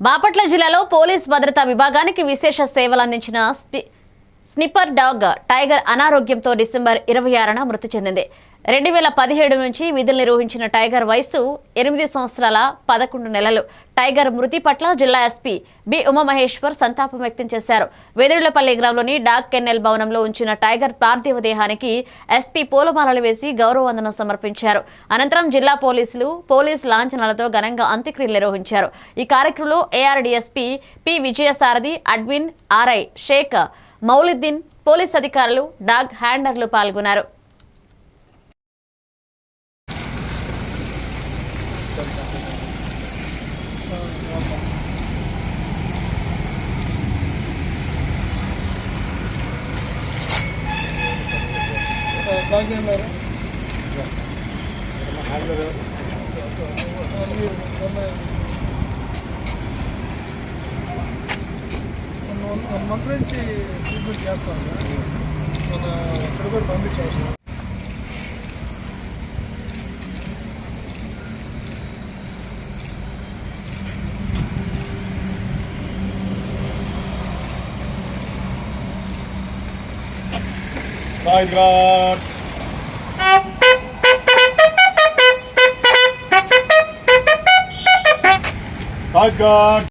బాపట్ల జిల్లాలో పోలీస్ భద్రతా విభాగానికి విశేష సేవలు అందించిన స్నిప్పర్ డాగ్ టైగర్ అనారోగ్యంతో డిసెంబర్ ఇరవై ఆరున మృతి చెందింది. రెండు వేల పదిహేడు నుంచి విధులు నిర్వహించిన టైగర్ వయసు ఎనిమిది సంవత్సరాల పదకొండు నెలలు. టైగర్ మృతి పట్ల జిల్లా ఎస్పీ బి ఉమామహేశ్వర్ సంతాపం వ్యక్తం చేశారు. వెదురులపల్లి గ్రామంలోని డాగ్ కెన్నెల్ భవనంలో ఉంచిన టైగర్ పార్థివ దేహానికి ఎస్పీ పూలమాలలు వేసి గౌరవవందనం సమర్పించారు. అనంతరం జిల్లా పోలీసులు పోలీస్ లాంఛనాలతో ఘనంగా అంత్యక్రియలు నిర్వహించారు. ఈ కార్యక్రమంలో ARDSP P Vijayasarathi Edwin RI Shaik Mouliddin police అధికారులు డాగ్ హ్యాండర్లు పాల్గొన్నారు. భాగ్యన్నారు వన్ మంత్ నుంచి ట్రీట్మెంట్ చేస్తాను మన ఇక్కడ కూడా పంపించాము Tiger. Tiger.